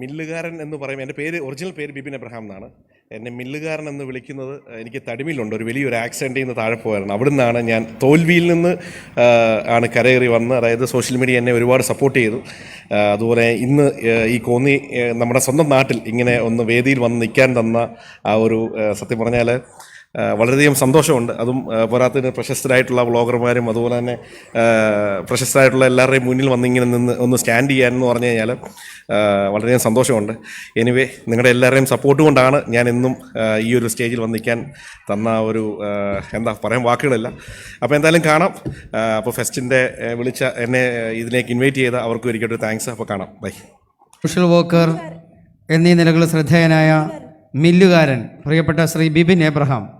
മില്ലുകാരൻ എന്ന് പറയുമ്പോൾ എന്റെ പേര് ഒറിജിനൽ പേര് ബിപിൻ എബ്രഹാം എന്നാണ്. എന്നെ മില്ലുകാരൻ എന്ന് വിളിക്കുന്നത് എനിക്ക് തടിമിലുണ്ട് ഒരു വലിയൊരു ആക്സിഡന്റിൽ നിന്ന് താഴെ പോയായിരുന്നു അവിടെ നിന്നാണ് ഞാൻ തോൽവിയിൽ നിന്ന് ആണ് കരയേറി വന്ന് അതായത് സോഷ്യൽ മീഡിയ എന്നെ ഒരുപാട് സപ്പോർട്ട് ചെയ്തു. അതുപോലെ ഇന്ന് ഈ കോന്നി നമ്മുടെ സ്വന്തം നാട്ടിൽ ഇങ്ങനെ ഒന്ന് വേദിയിൽ വന്ന് നിൽക്കാൻ തന്ന ആ ഒരു സത്യം പറഞ്ഞാൽ വളരെയധികം സന്തോഷമുണ്ട്. അതും പോരാത്തതിന് പ്രശസ്തരായിട്ടുള്ള വ്ളോഗർമാരും അതുപോലെ തന്നെ പ്രശസ്തരായിട്ടുള്ള എല്ലാവരുടെയും മുന്നിൽ വന്ന് ഇങ്ങനെ നിന്ന് ഒന്ന് സ്റ്റാൻഡ് ചെയ്യാനെന്ന് പറഞ്ഞു കഴിഞ്ഞാൽ വളരെയധികം സന്തോഷമുണ്ട്. എനിവേ നിങ്ങളുടെ എല്ലാവരുടെയും സപ്പോർട്ട് കൊണ്ടാണ് ഞാൻ എന്നും ഈ ഒരു സ്റ്റേജിൽ വന്നിക്കാൻ തന്ന ഒരു എന്താ പറയാൻ വാക്കുകളില്ല. അപ്പോൾ എന്തായാലും കാണാം. അപ്പോൾ ഫെസ്റ്റിന്റെ വിളിച്ച എന്നെ ഇതിലേക്ക് ഇൻവൈറ്റ് ചെയ്ത അവർക്കും ഒരിക്കലും താങ്ക്സ് അപ്പോൾ കാണാം. ബൈ സോഷ്യൽ വർക്കർ എന്നീ നിലകളിൽ ശ്രദ്ധേയനായ മില്ലുകാരൻ പ്രിയപ്പെട്ട ശ്രീ ബിബിൻ എബ്രഹാം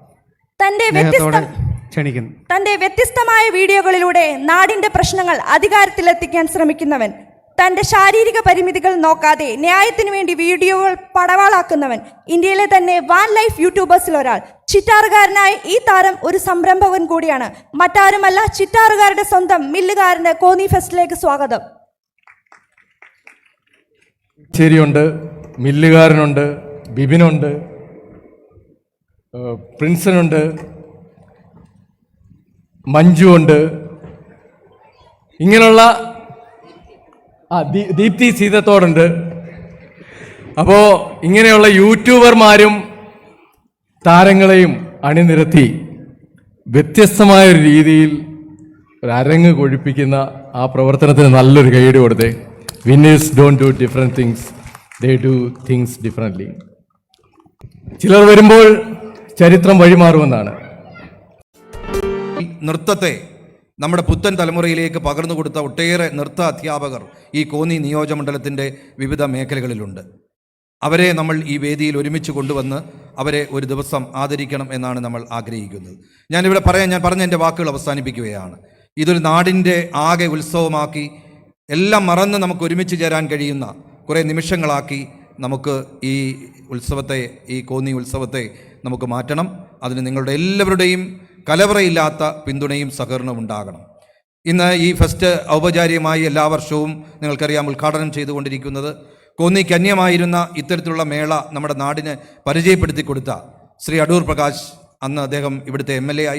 തന്റെ സ്നേഹത്തോടെ വ്യത്യസ്ത ക്ഷണിക്കുന്നു. തന്റെ വ്യത്യസ്തമായ വീഡിയോകളിലൂടെ നാടിന്റെ പ്രശ്നങ്ങൾ അധികാരത്തിലെത്തിക്കാൻ ശ്രമിക്കുന്നവൻ തന്റെ ശാരീരിക പരിമിതികൾ നോക്കാതെ ന്യായത്തിനു വേണ്ടി വീഡിയോകൾ പടവാളാക്കുന്നവൻ ഇന്ത്യയിലെ തന്നെ വാൻ ലൈഫ് യൂട്യൂബേഴ്സിൽ ഒരാൾ. ചിറ്റാറുകാരനായ ഈ താരം ഒരു സംരംഭകൻ കൂടിയാണ്. മറ്റാരുമല്ല ചിറ്റാറുകാരുടെ സ്വന്തം മില്ലുകാരന് കോന്നി ഫെസ്റ്റിലേക്ക് സ്വാഗതം. ശരിയുണ്ട് മില്ലുകാരനുണ്ട് ബിബിനുണ്ട് പ്രിൻസനുണ്ട് മഞ്ജു ഉണ്ട് ഇങ്ങനെയുള്ള ആ ദീപ്തി സീതത്തോടുണ്ട്. അപ്പോൾ ഇങ്ങനെയുള്ള യൂട്യൂബർമാരും താരങ്ങളെയും അണിനിരത്തി വ്യത്യസ്തമായ ഒരു രീതിയിൽ ഒരു അരങ്ങ് കൊഴിപ്പിക്കുന്ന ആ പ്രവർത്തനത്തിന് നല്ലൊരു ഗൈഡ് കൊടുത്തേ. Winners don't do different things they do things differently ചിലർ വരുമ്പോൾ ചരിത്രം വഴിമാറുമെന്നാണ്. നൃത്തത്തെ നമ്മുടെ പുത്തൻ തലമുറയിലേക്ക് പകർന്നു കൊടുത്ത ഒട്ടേറെ നൃത്ത അധ്യാപകർ ഈ കോന്നി നിയോജകമണ്ഡലത്തിന്റെ വിവിധ മേഖലകളിലുണ്ട്. അവരെ നമ്മൾ ഈ വേദിയിൽ ഒരുമിച്ച് കൊണ്ടുവന്ന് അവരെ ഒരു ദിവസം ആദരിക്കണം എന്നാണ് നമ്മൾ ആഗ്രഹിക്കുന്നത്. ഞാനിവിടെ പറയാൻ ഞാൻ പറഞ്ഞ എന്റെ വാക്കുകൾ അവസാനിപ്പിക്കുകയാണ്. ഇതൊരു നാടിന്റെ ആകെ ഉത്സവമാക്കി എല്ലാം മറന്ന് നമുക്ക് ഒരുമിച്ച് ചേരാൻ കഴിയുന്ന കുറേ നിമിഷങ്ങളാക്കി നമുക്ക് ഈ ഉത്സവത്തെ ഈ കോന്നി ഉത്സവത്തെ നമുക്ക് മാറ്റണം. അതിന് നിങ്ങളുടെ എല്ലാവരുടെയും കലവറയില്ലാത്ത പിന്തുണയും സഹകരണവും ഉണ്ടാകണം. ഇന്ന് ഈ ഫെസ്റ്റ് ഔപചാരികമായി എല്ലാ വർഷവും നിങ്ങൾക്കറിയാം ഉദ്ഘാടനം ചെയ്തുകൊണ്ടിരിക്കുന്നത്. കോന്നിക്ക് അന്യമായിരുന്ന ഇത്തരത്തിലുള്ള മേള നമ്മുടെ നാടിന് പരിചയപ്പെടുത്തി കൊടുത്ത ശ്രീ അടൂർ പ്രകാശ് അന്ന് അദ്ദേഹം ഇവിടുത്തെ എം എൽ എ ആയി